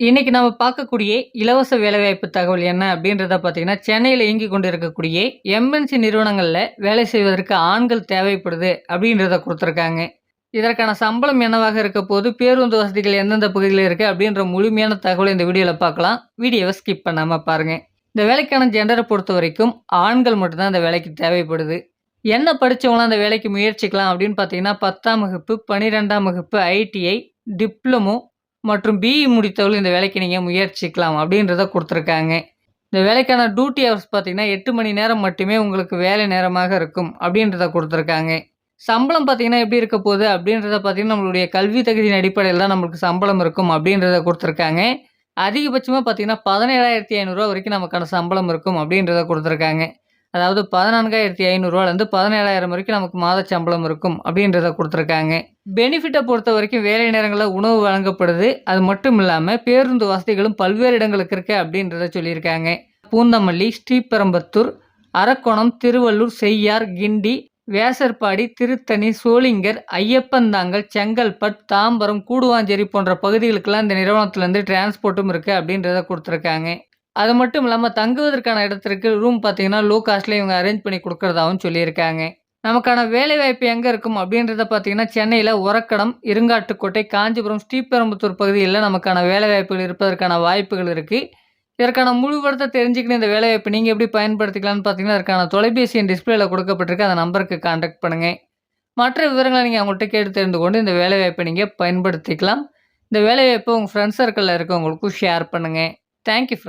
இன்னைக்கு நம்ம பார்க்கக்கூடிய இலவச வேலைவாய்ப்பு தகவல் என்ன அப்படின்றத பார்த்தீங்கன்னா, சென்னையில் இயங்கிக் கொண்டிருக்கக்கூடிய எம்.என்.சி நிறுவனங்களில் வேலை செய்வதற்கு ஆண்கள் தேவைப்படுது அப்படின்றத கொடுத்துருக்காங்க இதற்கான சம்பளம் என்னவாக இருக்க போது, பேருந்து வசதிகள் எந்தெந்த பகுதியில் இருக்குது அப்படின்ற முழுமையான தகவலை இந்த வீடியோவில் பார்க்கலாம். வீடியோவை ஸ்கிப் பண்ணாமல் பாருங்கள் இந்த வேலைக்கான ஜென்ர பொறுத்த வரைக்கும் ஆண்கள் மட்டும்தான் அந்த இந்த வேலைக்கு தேவைப்படுது. என்ன படித்தவங்களாம் அந்த வேலைக்கு முயற்சிக்கலாம் அப்படின்னு பார்த்தீங்கன்னா, 10ஆம் வகுப்பு, 12ஆம் வகுப்பு, ஐடிஐ, டிப்ளமோ மற்றும் பிஇ முடித்தவர்கள் இந்த வேலைக்கு நீங்கள் முயற்சிக்கலாம் அப்படின்றத கொடுத்துருக்காங்க. இந்த வேலைக்கான டியூட்டி ஹவர்ஸ் பார்த்தீங்கன்னா, எட்டு மணி நேரம் மட்டுமே உங்களுக்கு வேலை நேரமாக இருக்கும் அப்படின்றத கொடுத்துருக்காங்க. சம்பளம் பார்த்தீங்கன்னா, எப்படி இருக்க போகுது அப்படின்றத பார்த்தீங்கன்னா, நம்மளுடைய கல்வி தகுதியின் அடிப்படையில் தான் நம்மளுக்கு சம்பளம் இருக்கும் அப்படின்றத கொடுத்துருக்காங்க. அதிகபட்சமாக பார்த்தீங்கன்னா, ரூ. 17,500 வரைக்கும் நமக்கான சம்பளம் இருக்கும் அப்படின்றத கொடுத்துருக்காங்க. அதாவது பதினான்காயிரத்தி ஐநூறுரூவாலேருந்து பதினேழாயிரம் வரைக்கும் நமக்கு மாத சம்பளம் இருக்கும் அப்படின்றத கொடுத்துருக்காங்க பெனிஃபிட்டை பொறுத்த வரைக்கும் வேலை நேரங்களில் உணவு வழங்கப்படுது. அது மட்டும் இல்லாமல் பேருந்து வசதிகளும் பல்வேறு இடங்களுக்கு இருக்கு அப்படின்றத சொல்லியிருக்காங்க. பூந்தமல்லி, ஸ்ரீபெரம்பத்தூர் அரக்கோணம், திருவள்ளூர், செய்யார், கிண்டி, வேசர்பாடி, திருத்தணி, சோளிங்கர், ஐயப்பந்தாங்கல், செங்கல்பட், தாம்பரம், கூடுவாஞ்சேரி போன்ற பகுதிகளுக்கெல்லாம் இந்த நிறுவனத்திலேருந்து டிரான்ஸ்போர்ட்டும் இருக்குது அப்படின்றத கொடுத்துருக்காங்க அது மட்டும் இல்லாமல் தங்குவதற்கான இடத்திற்கு ரூம் பார்த்தீங்கன்னா, லோ காஸ்ட்ல இவங்க அரேஞ்ச் பண்ணி கொடுக்குறதாகவும் சொல்லியிருக்காங்க. நமக்கான வேலைவாய்ப்பு எங்கே இருக்கும் அப்படின்றத பார்த்தீங்கன்னா, சென்னையில் உரக்கடம் இருங்காட்டுக்கோட்டை, காஞ்சிபுரம், ஸ்ரீபெரும்புத்தூர் பகுதியில் நமக்கான வேலைவாய்ப்புகள் இருப்பதற்கான வாய்ப்புகள் இருக்குது இதற்கான முழு விவரத்த இந்த வேலைவாய்ப்பு நீங்கள் எப்படி பயன்படுத்திக்கலாம்னு பார்த்தீங்கன்னா, அதற்கான தொலைபேசி எண் டிஸ்ப்ளேல அந்த நம்பருக்கு கான்டாக்ட் பண்ணுங்கள் மற்ற விவரங்களை நீங்கள் அவங்கள்ட்ட கேட்டு தெரிந்து கொண்டு இந்த வேலைவாய்ப்பை நீங்கள் பயன்படுத்திக்கலாம். இந்த வேலைவாய்ப்பை உங்கள் ஃப்ரெண்ட்ஸ் சர்க்கிளில் இருக்கவங்களுக்கும் ஷேர் பண்ணுங்கள் தேங்க் யூ